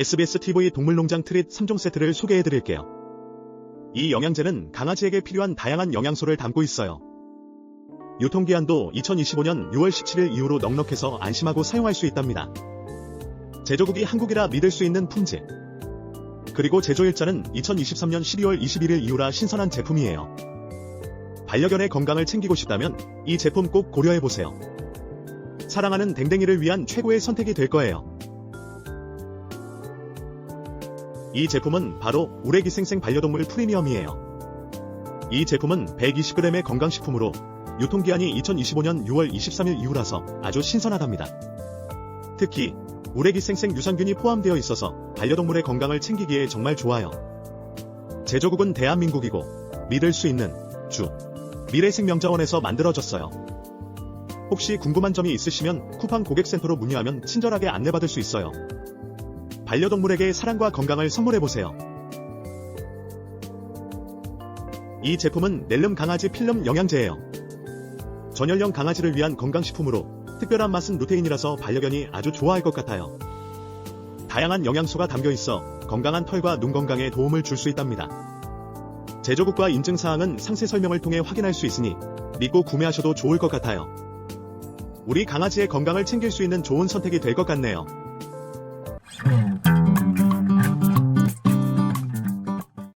SBS TV 동물농장 트릿 3종 세트를 소개해드릴게요. 이 영양제는 강아지에게 필요한 다양한 영양소를 담고 있어요. 유통기한도 2025년 6월 17일 이후로 넉넉해서 안심하고 사용할 수 있답니다. 제조국이 한국이라 믿을 수 있는 품질. 그리고 제조일자는 2023년 12월 21일 이후라 신선한 제품이에요. 반려견의 건강을 챙기고 싶다면 이 제품 꼭 고려해보세요. 사랑하는 댕댕이를 위한 최고의 선택이 될 거예요. 이 제품은 바로 우레기생생 반려동물 프리미엄이에요. 이 제품은 120g의 건강식품으로 유통기한이 2025년 6월 23일 이후라서 아주 신선하답니다. 특히 우레기생생 유산균이 포함되어 있어서 반려동물의 건강을 챙기기에 정말 좋아요. 제조국은 대한민국이고 믿을 수 있는 주 미래생명자원에서 만들어졌어요. 혹시 궁금한 점이 있으시면 쿠팡 고객센터로 문의하면 친절하게 안내받을 수 있어요. 반려동물에게 사랑과 건강을 선물해보세요. 이 제품은 넬름 강아지 필름 영양제예요. 전연령 강아지를 위한 건강식품으로 특별한 맛은 루테인이라서 반려견이 아주 좋아할 것 같아요. 다양한 영양소가 담겨 있어 건강한 털과 눈 건강에 도움을 줄 수 있답니다. 제조국과 인증사항은 상세 설명을 통해 확인할 수 있으니 믿고 구매하셔도 좋을 것 같아요. 우리 강아지의 건강을 챙길 수 있는 좋은 선택이 될 것 같네요. 음.